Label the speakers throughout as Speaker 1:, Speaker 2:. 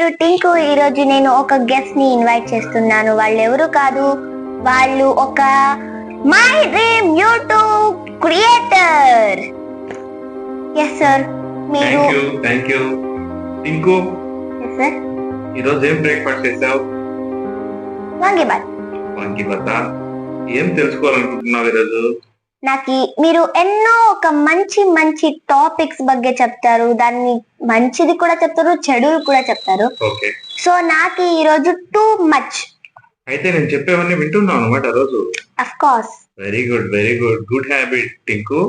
Speaker 1: పేరు టింకు ఈ రోజు నేను ఒక గెస్ట్ని ఇన్వైట్ చేస్తున్నాను. వాళ్ళు ఎవరు కాదు? వాళ్ళు ఒక my dream YouTube creator yes sir మీరు
Speaker 2: thank you thank you Tinku
Speaker 1: yes sir
Speaker 2: ఈరోజు ఏం బ్రేక్ఫాస్ట్ చేసావు
Speaker 1: వాంగిబాత్.
Speaker 2: వాంకి బత ఏం తెలుసుకోవాలనుకుంటున్నావు ఈరోజు?
Speaker 1: నాకు మీరు ఎన్నో ఒక మంచి మంచి టాపిక్స్ ಬಗ್ಗೆ చెప్తారు దాన్ని మంచిది కూడా చెప్తారు చెడు కూడా చెప్తారు
Speaker 2: ఓకే
Speaker 1: సో నాకు ఈ రోజు టూ మచ్
Speaker 2: అయితే నేను చెప్పేవన్నీ వింటున్నావు అనమాట రోజు
Speaker 1: of course
Speaker 2: very good very good good habit Tinku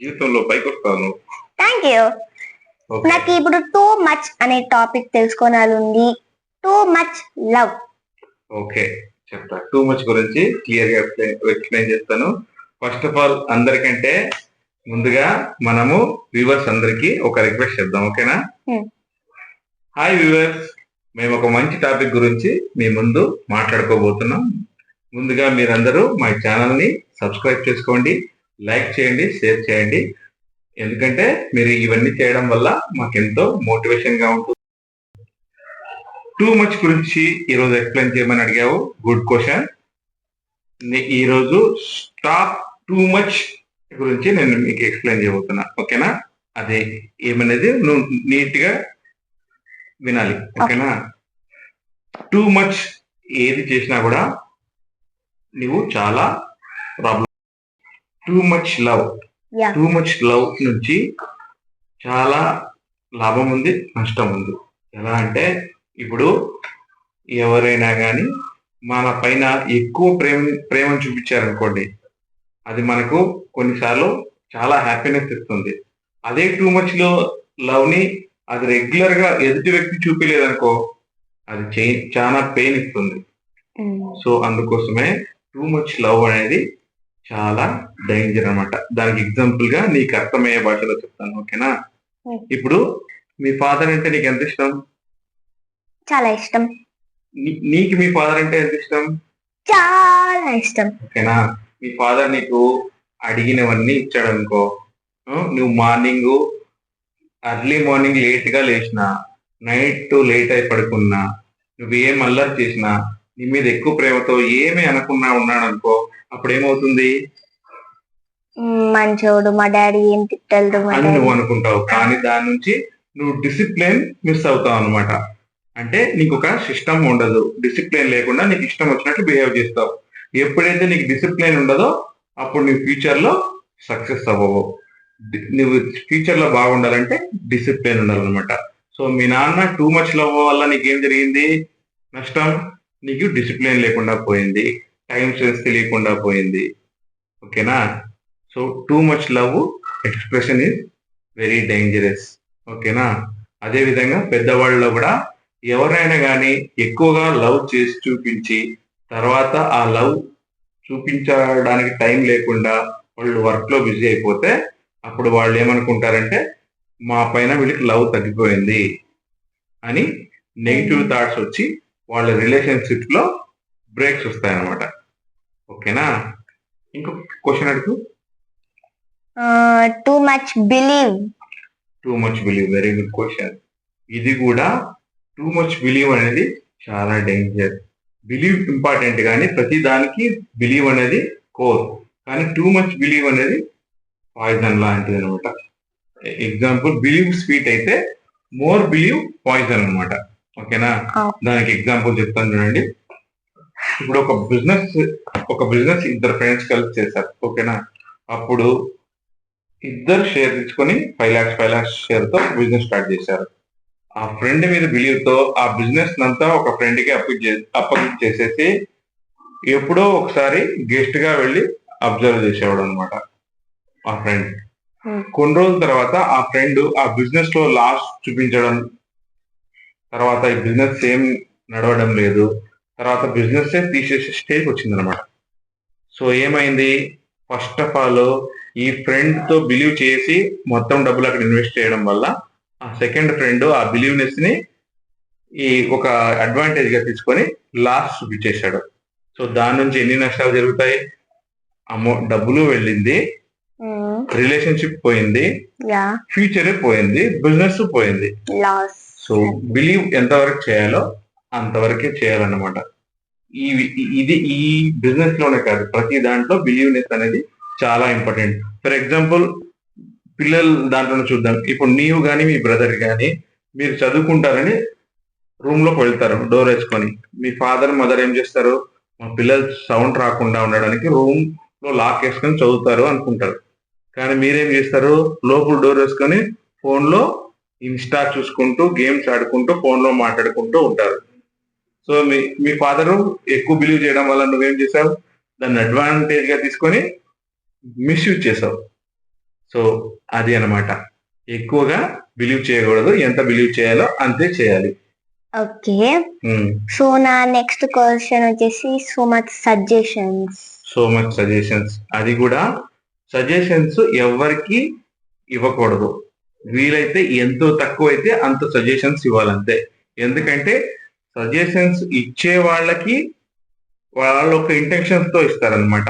Speaker 2: జీవితంలో పైకి వస్తాను
Speaker 1: థ్యాంక్ యూ
Speaker 2: ఓకే
Speaker 1: నాకు ఇప్పుడు టూ మచ్ అనే టాపిక్ తెలుసుకోనాలి ఉంది టూ మచ్ లవ్
Speaker 2: ఓకే చెప్తా టూ మచ్ గురించి క్లియర్ గా ఎక్స్ప్లెయిన్ ఎక్స్ప్లెయిన్ చేస్తాను ఫస్ట్ ఆఫ్ ఆల్ అందరికంటే ముందుగా మనము వ్యూవర్స్ అందరికి ఒక రిక్వెస్ట్ చేద్దాం ఓకేనా. హాయ్ వ్యూవర్స్ మేము ఒక మంచి టాపిక్ గురించి మీ ముందు మాట్లాడుకోబోతున్నాం. ముందుగా మీరందరూ మా ఛానల్ని సబ్స్క్రైబ్ చేసుకోండి లైక్ చేయండి షేర్ చేయండి. ఎందుకంటే మీరు ఇవన్నీ చేయడం వల్ల మాకెంతో మోటివేషన్గా ఉంటుంది. టూ మచ్ గురించి ఈరోజు ఎక్స్ప్లెయిన్ చేయమని అడిగావు. గుడ్ క్వశ్చన్ ఈరోజు స్టాప్ టూ మచ్ గురించి నేను మీకు ఎక్స్ప్లెయిన్ చేయబోతున్నా. ఓకేనా అదే ఏమనేది నువ్వు నీట్గా వినాలి ఓకేనా టూ మచ్ ఏది చేసినా కూడా నువ్వు చాలా problem too much
Speaker 1: love
Speaker 2: too much love నుంచి చాలా లాభం ఉంది నష్టం ఉంది. ఎలా అంటే ఇప్పుడు ఎవరైనా కానీ మన పైన ఎక్కువ ప్రేమ ప్రేమను చూపించారనుకోండి అది మనకు కొన్నిసార్లు చాలా హ్యాపీనెస్ ఇస్తుంది. అదే టూ మచ్లో లవ్ని అది రెగ్యులర్గా ఎదుటి వ్యక్తి చూపించలేదనుకో అది చాలా పెయిన్ ఇస్తుంది. సో అందుకోసమే టూ మచ్ లవ్ అనేది చాలా డేంజర్ అన్నమాట. దానికి ఎగ్జాంపుల్గా నీకు అర్థమయ్యే భాషలో చెప్తాను ఓకేనా
Speaker 1: Hmm.
Speaker 2: ఇప్పుడు మీ ఫాదర్ అంటే నీకు ఎంత ఇష్టం?
Speaker 1: చాలా ఇష్టం.
Speaker 2: నీకు మీ ఫాదర్ అంటే ఎంత ఇష్టం?
Speaker 1: చాలా ఇష్టం.
Speaker 2: ఓకేనా? మీ ఫాదర్ నీకు అడిగినవన్నీ ఇచ్చాడు అనుకో ఆ, నువ్వు మార్నింగ్ అర్లీ మార్నింగ్ లేట్గా లేచినా నైట్ లేట్ అయి పడుకున్నా నువ్వు ఏం అల్లరి చేసినా నీ మీద ఎక్కువ ప్రేమతో ఏమి అనకున్నా ఉన్నాడు అనుకో అప్పుడు ఏమవుతుంది
Speaker 1: మంచోడు మా డాడీ ఏం తిట్టలేదు
Speaker 2: అని నువ్వు అనుకుంటావు. కానీ దాని నుంచి నువ్వు డిసిప్లిన్ మిస్ అవుతావు అనమాట అంటే నీకు ఒక సిస్టమ్ ఉండదు. డిసిప్లిన్ లేకుండా నీకు ఇష్టం వచ్చినట్టు బిహేవ్ చేస్తావు. ఎప్పుడైతే నీకు డిసిప్లిన్ ఉండదో అప్పుడు నువ్వు ఫ్యూచర్లో సక్సెస్ అవ్వవు. నువ్వు ఫ్యూచర్లో బాగుండాలంటే డిసిప్లిన్ ఉండాలన్నమాట. సో మీ నాన్న టూ మచ్ లవ్ వల్ల నీకేం జరిగింది? నష్టం? నీకు డిసిప్లిన్ లేకుండా పోయింది. టైం సెన్స్ తెలియకుండా పోయింది. ఓకేనా? So too much love expression is very dangerous ఓకేనా? అదేవిధంగా పెద్దవాళ్ళలో కూడా ఎవరైనా కానీ ఎక్కువగా లవ్ చేసి చూపించి తర్వాత ఆ లవ్ చూపించడానికి టైం లేకుండా వాళ్ళు వర్క్లో బిజీ అయిపోతే అప్పుడు వాళ్ళు ఏమనుకుంటారంటే మా పైన వీళ్ళకి లవ్ తగ్గిపోయింది అని నెగిటివ్ థాట్స్ వచ్చి వాళ్ళ రిలేషన్షిప్లో బ్రేక్స్ వస్తాయన్నమాట. ఓకేనా? ఇంకో క్వశ్చన్ అడుగు.
Speaker 1: Too much believe
Speaker 2: too much believe very good question ఇది కూడా టూ మచ్ బిలీవ్ అనేది చాలా డేంజర్ బిలీవ్ ఇంపార్టెంట్ కానీ ప్రతి దానికి బిలీవ్ అనేది కోర్. కానీ టూ మచ్ బిలీవ్ అనేది పాయిజన్ లాంటిది అనమాట ఎగ్జాంపుల్ బిలీవ్ స్వీట్ అయితే మోర్ బిలీవ్ పాయిజన్ అన్నమాట ఓకేనా. దానికి ఎగ్జాంపుల్ చెప్తాను చూడండి. ఇప్పుడు ఒక బిజినెస్ ఒక బిజినెస్ ఇద్దరు ఫ్రెండ్స్ కలిసి చేశారు. ఓకేనా? అప్పుడు ఇద్దరు షేర్ తీసుకొని ఫైవ్ లాక్స్ ఫైవ్ లాక్స్ షేర్తో బిజినెస్ స్టార్ట్ చేశారు. ఆ ఫ్రెండ్ మీద బిలీవ్తో ఆ బిజినెస్ అంతా ఒక ఫ్రెండ్కి అప్పు అప్పగిట్ చేసేసి ఎప్పుడో ఒకసారి గెస్ట్గా వెళ్ళి అబ్జర్వ్ చేసేవాడు అనమాట ఆ ఫ్రెండ్. కొన్ని రోజుల తర్వాత ఆ ఫ్రెండ్ ఆ బిజినెస్లో లాస్ చూపించడం తర్వాత ఈ బిజినెస్ ఏం నడవడం లేదు తర్వాత బిజినెస్ తీసేసే స్టేజ్ వచ్చింది అనమాట సో ఏమైంది? ఫస్ట్ ఆఫ్ ఆల్ ఈ ఫ్రెండ్తో బిలీవ్ చేసి మొత్తం డబ్బులు అక్కడ ఇన్వెస్ట్ చేయడం వల్ల సెకండ్ ఫ్రెండ్ ఆ బిలీవ్నెస్ని ఈ ఒక అడ్వాంటేజ్గా తీసుకొని లాస్ చూపించేశాడు సో దాని నుంచి ఎన్ని నష్టాలు జరుగుతాయి? అమౌ డబ్బులు వెళ్ళింది. రిలేషన్షిప్ పోయింది. ఫ్యూచర్ పోయింది. బిజినెస్ పోయింది. సో బిలీవ్ ఎంతవరకు చేయాలో అంతవరకే చేయాలన్నమాట. ఈ ఇది ఈ బిజినెస్లోనే కాదు. ప్రతి దాంట్లో బిలీవ్నెస్ అనేది చాలా ఇంపార్టెంట్ ఫర్ ఎగ్జాంపుల్ పిల్లలు దాంట్లో చూద్దాం. ఇప్పుడు నీవు కానీ మీ బ్రదర్ కానీ మీరు చదువుకుంటారని రూమ్లోకి వెళ్తారు డోర్ వేసుకొని. మీ ఫాదర్ మదర్ ఏం చేస్తారు? మా పిల్లలు సౌండ్ రాకుండా ఉండడానికి రూమ్లో లాక్ వేసుకొని చదువుతారు అనుకుంటారు. కానీ మీరేం చేస్తారు? లోపల డోర్ వేసుకొని ఫోన్లో ఇన్స్టా చూసుకుంటూ గేమ్స్ ఆడుకుంటూ ఫోన్లో మాట్లాడుకుంటూ ఉంటారు. సో మీ మీ ఫాదర్ ఎక్కువ బిలీవ్ చేయడం వల్ల నువ్వేం చేసావు? దాన్ని అడ్వాంటేజ్గా తీసుకొని మిస్యూజ్ చేసావు. సో అది అన్నమాట. ఎక్కువగా బిలీవ్ చేయకూడదు. ఎంత బిలీవ్ చేయాలో అంతే చేయాలి.
Speaker 1: ఓకే. సో నా నెక్స్ట్ క్వశ్చన్ వచ్చేసి so much suggestions
Speaker 2: so much suggestions అది కూడా సజెషన్స్ ఎవరికి ఇవ్వకూడదు. వీలైతే ఎంతో తక్కువ అయితే అంత సజెషన్స్ ఇవ్వాలంతే. ఎందుకంటే సజెషన్స్ ఇచ్చే వాళ్ళకి వాళ్ళ ఒక ఇంటెన్షన్స్తో ఇస్తారనమాట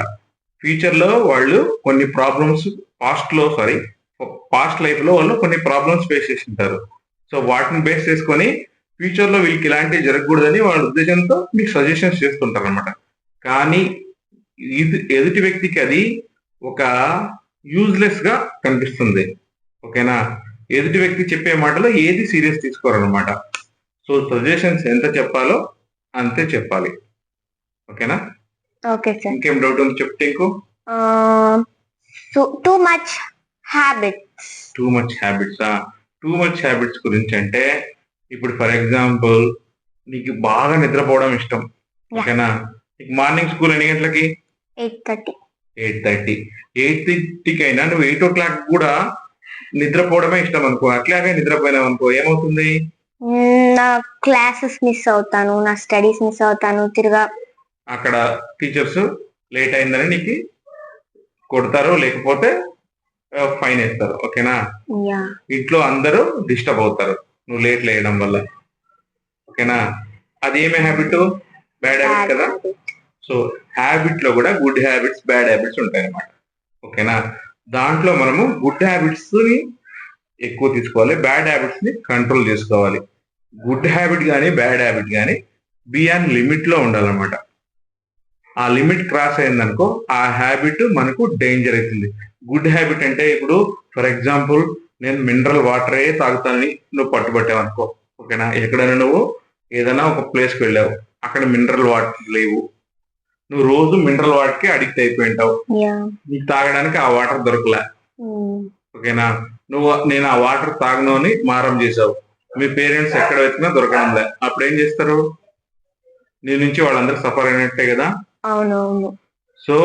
Speaker 2: ఫ్యూచర్లో వాళ్ళు కొన్ని ప్రాబ్లమ్స్ పాస్ట్లో సారీ పాస్ట్ లైఫ్లో వాళ్ళు కొన్ని ప్రాబ్లమ్స్ ఫేస్ చేసి ఉంటారు సో వాటిని బేస్ చేసుకొని ఫ్యూచర్లో వీళ్ళకి ఇలాంటివి జరగకూడదని వాళ్ళ ఉద్దేశంతో మీకు సజెషన్స్ చేస్తుంటారు అనమాట కానీ ఇది ఎదుటి వ్యక్తికి అది ఒక యూజ్లెస్గా కనిపిస్తుంది. ఓకేనా? ఎదుటి వ్యక్తి చెప్పే మాటలో ఏది సీరియస్ తీసుకోరనమాట సో సజెషన్స్ ఎంత చెప్పాలో అంతే చెప్పాలి. ఓకేనా?
Speaker 1: Okay sir.
Speaker 2: ఇంకేం డౌట్ ఉంది చెప్తే
Speaker 1: too much habits
Speaker 2: too much habits too much habits గురించి అంటే ఇప్పుడు ఫర్ ఎగ్జాంపుల్ నీకు బాగా నిద్రపోవడం ఇష్టం. ఓకేనా? నీకు మార్నింగ్ స్కూల్ ఎన్ని గంటలకి?
Speaker 1: Eight thirty
Speaker 2: eight thirty eight థర్టీకి అయినా నువ్వు ఎయిట్ ఓ క్లాక్ కూడా నిద్రపోవడమే ఇష్టం అనుకో. అట్లాగే నిద్రపోయినావు అనుకో. ఏమవుతుంది?
Speaker 1: నా క్లాసెస్ మిస్ అవుతాను. నా స్టడీస్ మిస్ అవుతాను. తిరగా
Speaker 2: అక్కడ టీచర్స్ లేట్ అయిందని నీకు కొడతారు లేకపోతే ఫైన్ వేస్తారు. ఓకేనా? ఇంట్లో అందరూ డిస్టర్బ్ అవుతారు. నువ్వు లేట్ లేయడం వల్ల. ఓకేనా? అది ఏమే హ్యాబిట్? బ్యాడ్ హ్యాబిట్ కదా? సో హ్యాబిట్లో కూడా గుడ్ హ్యాబిట్స్ బ్యాడ్ హ్యాబిట్స్ ఉంటాయి అన్నమాట ఓకేనా? దాంట్లో మనము గుడ్ హ్యాబిట్స్ని ఎక్కువ తీసుకోవాలి. బ్యాడ్ హ్యాబిట్స్ని కంట్రోల్ చేసుకోవాలి. గుడ్ హ్యాబిట్ కానీ బ్యాడ్ హ్యాబిట్ కానీ బియాన్ లిమిట్లో ఉండాలన్నమాట. ఆ లిమిట్ క్రాస్ అయిందనుకో ఆ హ్యాబిట్ మనకు డేంజర్ అవుతుంది. గుడ్ హ్యాబిట్ అంటే ఇప్పుడు ఫర్ ఎగ్జాంపుల్ నేను మినరల్ వాటరే తాగుతానని నువ్వు పట్టుబట్టావు అనుకో. ఓకేనా? ఎక్కడైనా నువ్వు ఏదైనా ఒక ప్లేస్కి వెళ్ళావు. అక్కడ మినరల్ వాటర్ లేవు. నువ్వు రోజు మినరల్ వాటర్కి అడిక్ట్ అయిపోయి ఉంటావు. నీకు తాగడానికి ఆ వాటర్ దొరకలే. ఓకేనా? నువ్వు నేను ఆ వాటర్ తాగను అని మారం చేసావు. మీ పేరెంట్స్ ఎక్కడ వెతికినా దొరకడంలే అప్పుడు ఏం చేస్తారు? నీ నుంచి వాళ్ళందరూ సఫర్ అయినట్టే కదా?
Speaker 1: అవునవును.
Speaker 2: సో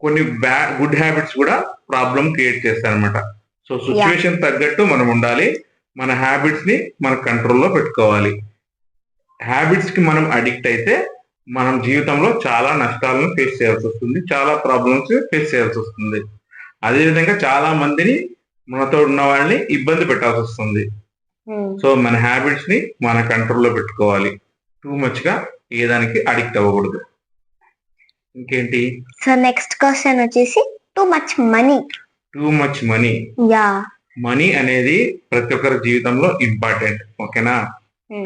Speaker 2: కొన్ని బ్యాడ్ గుడ్ హ్యాబిట్స్ కూడా ప్రాబ్లం క్రియేట్ చేస్తారనమాట సో సిచ్యువేషన్ తగ్గట్టు మనం ఉండాలి. మన హ్యాబిట్స్ని మన కంట్రోల్లో పెట్టుకోవాలి. హ్యాబిట్స్కి మనం అడిక్ట్ అయితే మనం జీవితంలో చాలా నష్టాలను ఫేస్ చేయాల్సి వస్తుంది. చాలా ప్రాబ్లమ్స్ ఫేస్ చేయాల్సి వస్తుంది. అదేవిధంగా చాలా మందిని మనతో ఉన్న వాళ్ళని ఇబ్బంది పెట్టాల్సి వస్తుంది. సో మన హ్యాబిట్స్ని మన కంట్రోల్లో పెట్టుకోవాలి. టూ మచ్గా ఏదానికి అడిక్ట్ అవ్వకూడదు. ఇంకేంటి?
Speaker 1: సో నెక్స్ట్ క్వశ్చన్ వచ్చేసి too much money
Speaker 2: too much money
Speaker 1: yeah
Speaker 2: money అనేది ప్రతి ఒక్కరి జీవితంలో ఇంపార్టెంట్ ఓకేనా?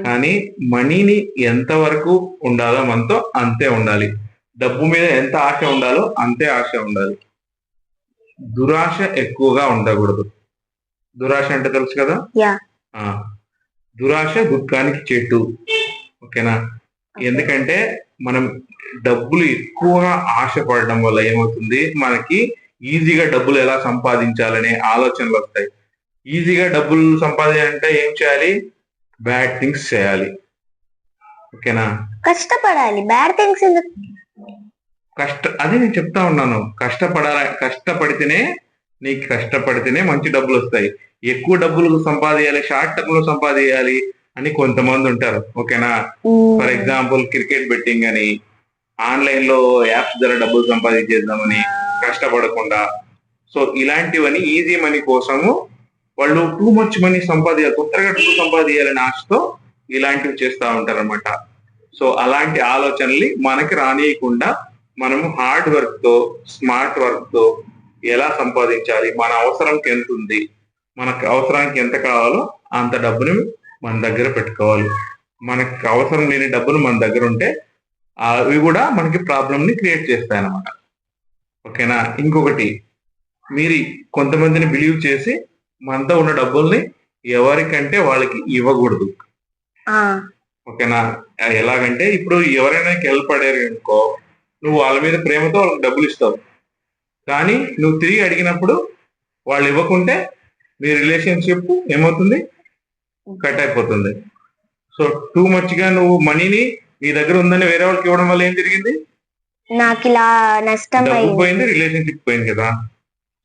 Speaker 2: కానీ మనీని ఎంత వరకు ఉండాలో మనతో అంతే ఉండాలి. డబ్బు మీద ఎంత ఆశ ఉండాలో అంతే ఆశ ఉండాలి. దురాశ ఎక్కువగా ఉండకూడదు. దురాశ అంటే తెలుసు కదా? దురాశ దుఃఖానికి చెట్టు ఓకేనా? ఎందుకంటే మనం డబ్బులు ఎక్కువగా ఆశపడడం వల్ల ఏమవుతుంది? మనకి ఈజీగా డబ్బులు ఎలా సంపాదించాలనే ఆలోచనలు వస్తాయి. ఈజీగా డబ్బులు సంపాదించాలంటే ఏం చేయాలి? బ్యాడ్ థింగ్స్ చేయాలి. ఓకేనా?
Speaker 1: కష్టపడాలి. బ్యాడ్ థింగ్స్
Speaker 2: కష్ట అదే నేను చెప్తా ఉన్నాను. కష్టపడాల కష్టపడితేనే నీకు కష్టపడితేనే మంచి డబ్బులు వస్తాయి. ఎక్కువ డబ్బులు సంపాదించాలి షార్ట్ టర్మ్లో సంపాదించాలి అని కొంతమంది ఉంటారు. ఓకేనా? ఫర్ ఎగ్జాంపుల్ క్రికెట్ బెట్టింగ్ అని ఆన్లైన్లో యాప్స్ ద్వారా డబ్బులు సంపాదించేద్దామని కష్టపడకుండా. సో ఇలాంటివన్నీ ఈజీ మనీ కోసము వాళ్ళు టూ మచ్ మనీ సంపాదించాలి తొందరగా డబ్బు సంపాదించాలని ఆశతో ఇలాంటివి చేస్తూ ఉంటారు అనమాట సో అలాంటి ఆలోచనల్ని మనకి రానియకుండా మనము హార్డ్ వర్క్తో స్మార్ట్ వర్క్తో ఎలా సంపాదించాలి మన అవసరంకి ఎంత ఉంది మనకు అవసరానికి ఎంత కావాలో అంత డబ్బుని మన దగ్గర పెట్టుకోవాలి. మనకు అవసరం లేని డబ్బులు మన దగ్గర ఉంటే అవి కూడా మనకి ప్రాబ్లమ్ని క్రియేట్ చేస్తాయి అన్నమాట. ఓకేనా? ఇంకొకటి మీరు కొంతమందిని బిలీవ్ చేసి మనతో ఉన్న డబ్బుల్ని ఎవరికంటే వాళ్ళకి ఇవ్వకూడదు. ఓకేనా? ఎలాగంటే ఇప్పుడు ఎవరైనా హెల్ప్ అడిగారు అనుకో నువ్వు వాళ్ళ మీద ప్రేమతో వాళ్ళకి డబ్బులు ఇస్తావు. కానీ నువ్వు తిరిగి అడిగినప్పుడు వాళ్ళు ఇవ్వకుంటే మీ రిలేషన్షిప్ ఏమవుతుంది? కట్ అయిపోతుంది. సో టూ మచ్గా నువ్వు మనీని నీ దగ్గర ఉందని వేరే వాళ్ళకి ఇవ్వడం వల్ల ఏం జరిగింది?
Speaker 1: నాకు ఇలా నష్టం
Speaker 2: డబ్బు పోయింది రిలేషన్షిప్ పోయింది కదా.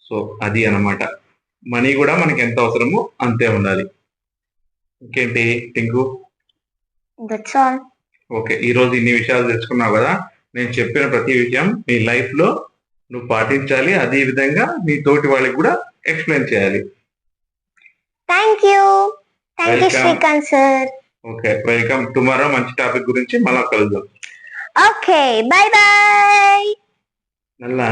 Speaker 2: సో అది అన్నమాట. మనీ కూడా మనకి ఎంత అవసరమో అంతే ఉండాలి. ఇంకేంటి టింకు? ఓకే ఈ రోజు ఇన్ని విషయాలు తెలుసుకున్నావు కదా. నేను చెప్పిన ప్రతి విషయం నీ లైఫ్లో నువ్వు పాటించాలి. అదే విధంగా నీ తోటి వాళ్ళకి కూడా ఎక్స్ప్లెయిన్ చేయాలి.
Speaker 1: Thank you thank
Speaker 2: you.
Speaker 1: Srikanth sir
Speaker 2: okay welcome. Tomorrow మంచి టాపిక్ గురించి మళ్ళా కలుద్దాం.
Speaker 1: ఓకే బాయ్ బాయ్
Speaker 2: నల్లా.